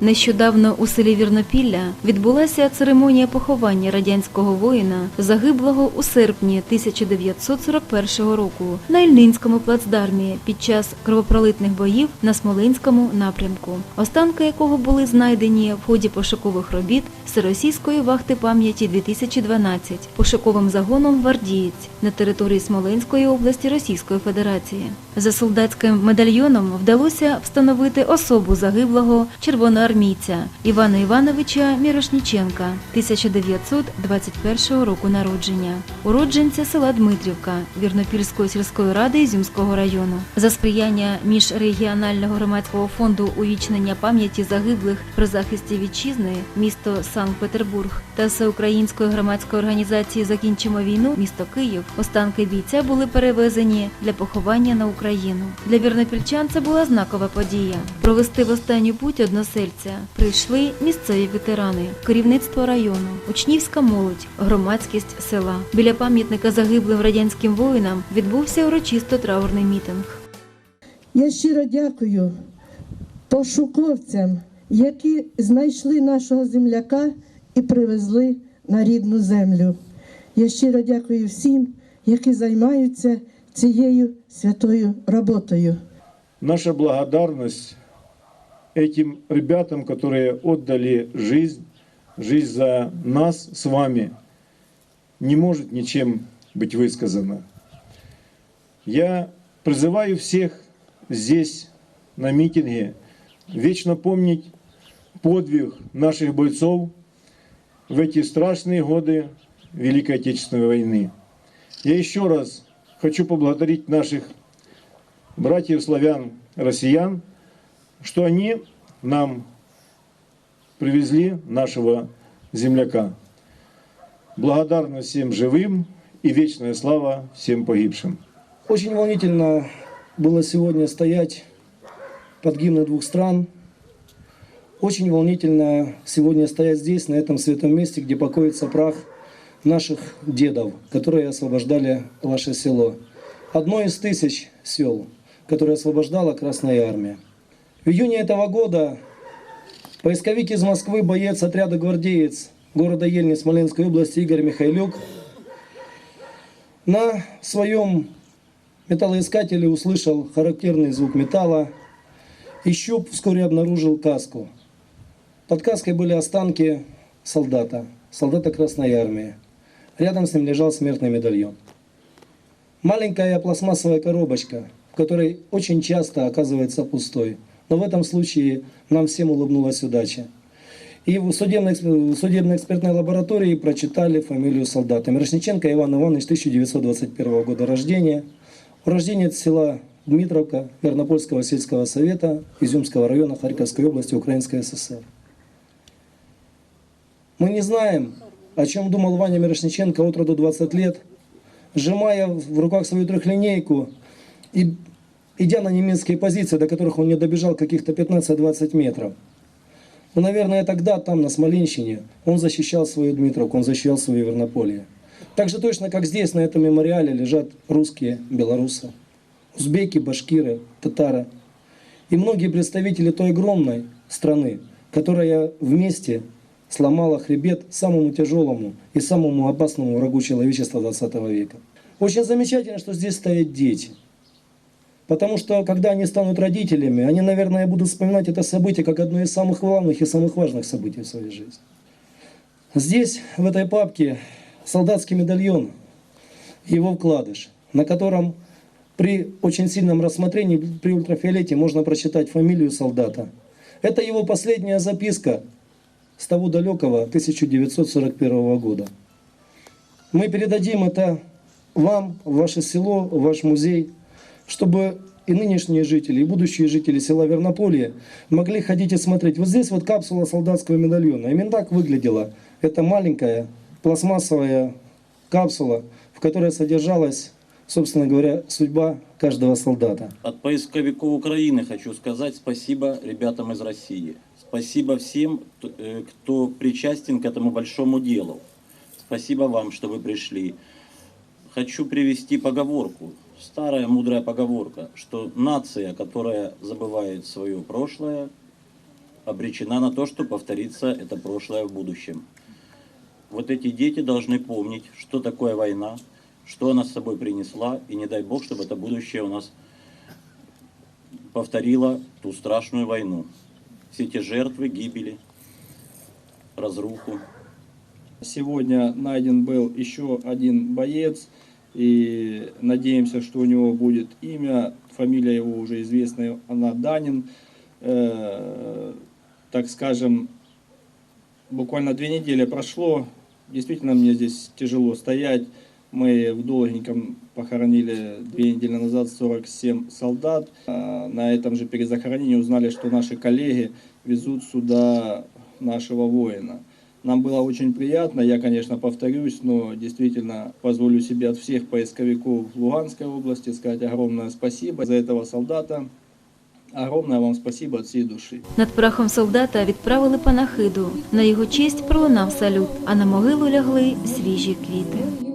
Нещодавно у селі Вірнопілля відбулася церемонія поховання радянського воїна, загиблого у серпні 1941 року на Ільнинському плацдармі під час кровопролитних боїв на Смоленському напрямку, останки якого були знайдені в ході пошукових робіт Всеросійської вахти пам'яті 2012 пошуковим загоном «Гвардієць» на території Смоленської області Російської Федерації. За солдатським медальйоном вдалося встановити особу загиблого червоноармійця Івана Івановича Мірошніченка 1921 року народження, уродженця села Дмитрівка Вірнопільської сільської ради Ізюмського району. За сприяння міжрегіонального громадського фонду увічнення пам'яті загиблих при захисті вітчизни місто Санкт-Петербург та всеукраїнської громадської організації Закінчимо війну місто Київ. Останки бійця були перевезені для поховання на Україну. Для вірнопільчан це була знакова подія. Провести в останню путь односельця прийшли місцеві ветерани, керівництво району, учнівська молодь, громадськість села. Біля пам'ятника загиблим радянським воїнам відбувся урочисто траурний мітинг. Я щиро дякую пошуковцям, які знайшли нашого земляка і привезли на рідну землю. Я щиро дякую всім, які займаються цією святою роботою. Наша благодарность этим ребятам, которые отдали жизнь, жизнь за нас с вами, не может ничем быть высказана. Я призываю всех здесь, на митинге, вечно помнить подвиг наших бойцов в эти страшные годы Великой Отечественной войны. Я еще раз хочу поблагодарить наших братьев славян, россиян, что они нам привезли нашего земляка. Благодарность всем живым и вечная слава всем погибшим. Очень волнительно было сегодня стоять под гимны двух стран. Очень волнительно сегодня стоять здесь, на этом святом месте, где покоится прах наших дедов, которые освобождали ваше село. Одно из тысяч сел, которое освобождала Красная Армия. В июне этого года поисковик из Москвы, боец отряда «Гвардеец» города Ельни Смоленской области Игорь Михайлюк на своем металлоискателе услышал характерный звук металла и щуп вскоре обнаружил каску. Под каской были останки солдата, солдата Красной Армии. Рядом с ним лежал смертный медальон. Маленькая пластмассовая коробочка, в которой очень часто оказывается пустой. Но в этом случае нам всем улыбнулась удача. И в судебной, в судебной экспертной лаборатории прочитали фамилию солдата. Мирошниченко Иван Иванович, 1921 года рождения. Урожденец села Дмитровка Вернопольского сельского совета Изюмского района Харьковской области Украинской ССР. Мы не знаем, о чем думал Ваня Мирошниченко от роду 20 лет, сжимая в руках свою трехлинейку и идя на немецкие позиции, до которых он не добежал каких-то 15-20 метров. Но, наверное, тогда, там, на Смоленщине, он защищал свою Дмитровку, он защищал свое Вернополье. Так же точно, как здесь, на этом мемориале, лежат русские, белорусы, узбеки, башкиры, татары. И многие представители той огромной страны, которая вместе сломала хребет самому тяжелому и самому опасному врагу человечества 20 века. Очень замечательно, что здесь стоят дети. Потому что, когда они станут родителями, они, наверное, будут вспоминать это событие как одно из самых главных и самых важных событий в своей жизни. Здесь, в этой папке, солдатский медальон, его вкладыш, на котором при очень сильном рассмотрении, при ультрафиолете, можно прочитать фамилию солдата. Это его последняя записка с того далекого 1941 года. Мы передадим это вам, в ваше село, в ваш музей, чтобы и нынешние жители, и будущие жители села Вернополье могли ходить и смотреть. Вот здесь вот капсула солдатского медальона. Именно так выглядела. Это маленькая пластмассовая капсула, в которой содержалась, собственно говоря, судьба каждого солдата. От поисковиков Украины хочу сказать спасибо ребятам из России. Спасибо всем, э, кто причастен к этому большому делу. Спасибо вам, что вы пришли. Хочу привести поговорку, старая мудрая поговорка, что нация, которая забывает свое прошлое, обречена на то, что повторится это прошлое в будущем. Вот эти дети должны помнить, что такое война, что она с собой принесла, и не дай бог, чтобы это будущее у нас повторило ту страшную войну. Все эти жертвы, гибели, разруху. Сегодня найден был еще один боец, и надеемся, что у него будет имя, фамилия его уже известная, она Данин. Э, так скажем, буквально две недели прошло, действительно мне здесь тяжело стоять. Мы в Долгеньком похоронили две недели назад 47 солдат. А На этом же перезахоронении узнали, что наши коллеги везут сюда нашего воина. Нам было очень приятно, я, конечно, повторюсь, но действительно позволю себе от всех поисковиков Луганской области сказать огромное спасибо за этого солдата. Огромное вам спасибо от всей души. Над прахом солдата відправили панахиду. На його честь пролунав салют, а на могилу лягли свіжі квіти.